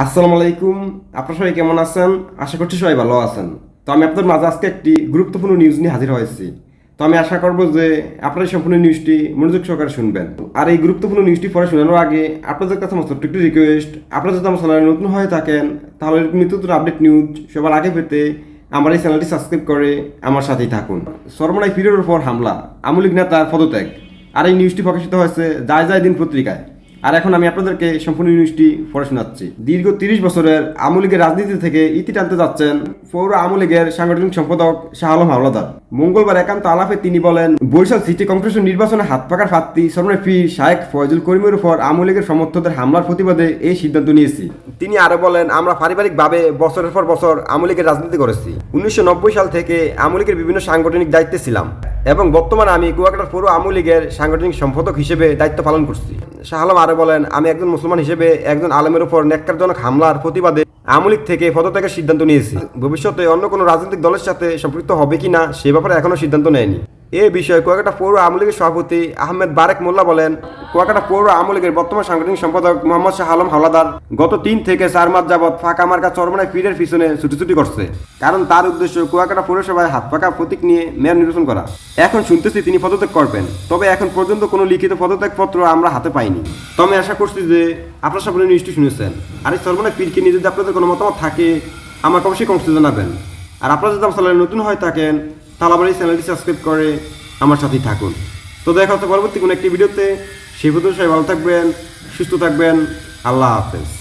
আসসালামু আলাইকুম। আপনারা সবাই কেমন আছেন? আশা করছি সবাই ভালো আছেন। তো আমি আপনাদের মাঝে আজকে একটি গুরুত্বপূর্ণ নিউজ নিয়ে হাজির হয়েছি। তো আমি আশা করব যে আপনারা এই সম্পূর্ণ নিউজটি মনোযোগ সহকারে শুনবেন। আর এই গুরুত্বপূর্ণ নিউজটি পরে শোনানোর আগে আপনাদের কাছে আমার ছোট্ট একটি রিকোয়েস্ট আপনারা যদি আমার চ্যানেলে নতুন হয়ে থাকেন, তাহলে নিত্য আপডেট নিউজ সবার আগে পেতে আমার এই চ্যানেলটি সাবস্ক্রাইব করে আমার সাথেই থাকুন। সর্বনাই ফিরের উপর হামলা আমলিক নেতার পদত্যাগ। আর এই নিউজটি প্রকাশিত হয়েছে যায় যায় দিন পত্রিকায়। আর এখন আমি আপনাদেরকে সম্পূর্ণ নিউজটি পড়ে শোনাচ্ছি। দীর্ঘ তিরিশ বছরের আমলিগের রাজনীতি থেকে ইতি টানতে যাচ্ছেন পৌর আমলিগের সাংগঠনিক সম্পাদক শাহ আলম হাওলাদার মঙ্গলবার একান্ত আলাপে তিনি বলেন, বরিশাল সিটি কর্পোরেশন নির্বাচনে হাত পাকার প্রার্থী সরমে ফি, শায়েক ফয়জুল করিমের উপর আমলিগের সমর্থকদের হামলার প্রতিবাদে এই সিদ্ধান্ত নিয়েছি। তিনি আরও বলেন, আমরা পারিবারিকভাবে বছরের পর বছর আমলিগের রাজনীতি করেছি। উনিশশো নব্বই সাল থেকে আমলিগের বিভিন্ন সাংগঠনিক দায়িত্বে ছিলাম। এবং বর্তমানে আমি কুয়াকাটার পৌর আওয়ামী লীগের সাংগঠনিক সম্পাদক হিসেবে দায়িত্ব পালন করছি। শাহ আলম আরও বলেন, আমি একজন মুসলমান হিসেবে একজন আলমের উপর নেককারজনক হামলার প্রতিবাদে আওয়ামী লীগ থেকে পদত্যাগের সিদ্ধান্ত নিয়েছি। ভবিষ্যতে অন্য কোনো রাজনৈতিক দলের সাথে সম্পৃক্ত হবে কিনা সে ব্যাপারে এখনও সিদ্ধান্ত নেয়নি। এ বিষয়ে কুয়াকাটা পৌর আওয়ামী লীগের সভাপতি আহমেদ বারেক মোল্লা বলেন, কুয়াকাটা পৌর আওয়ামী লীগের বর্তমান সাংগঠনিক সম্পাদক মোহাম্মদ শাহ আলম হাওলাদার গত তিন থেকে চার মাস যাবৎ ফাঁকা মার্কা চরমনায় পীরের পিছনে ছুটি করছে। কারণ তার উদ্দেশ্য কুয়াকাটা পৌরসভায় হাত ফাঁকা প্রতীক নিয়ে মেয়র নির্বাচন করা। এখন শুনতেছি তিনি পদত্যাগ করবেন। তবে এখন পর্যন্ত কোনো লিখিত পদত্যাগ পত্র আমরা হাতে পাইনি। তবে আশা করছি যে আপনার সকলে নিউজটি শুনেছেন। আর এই চরমনায় পীরকে নিয়ে যদি আপনাদের কোনো মতামত থাকে, আমাকে অবশ্যই কমেন্টে জানাবেন। আর আপনারা যদি আমার নতুন হয়ে থাকেন তাহলে আমার এই চ্যানেলটি সাবস্ক্রাইব করে আমার সাথেই থাকুন। তো দেখা হচ্ছে পরবর্তী কোনো একটি ভিডিওতে। সেই পর্যন্ত সবাই ভালো থাকবেন, সুস্থ থাকবেন। আল্লাহ হাফেজ।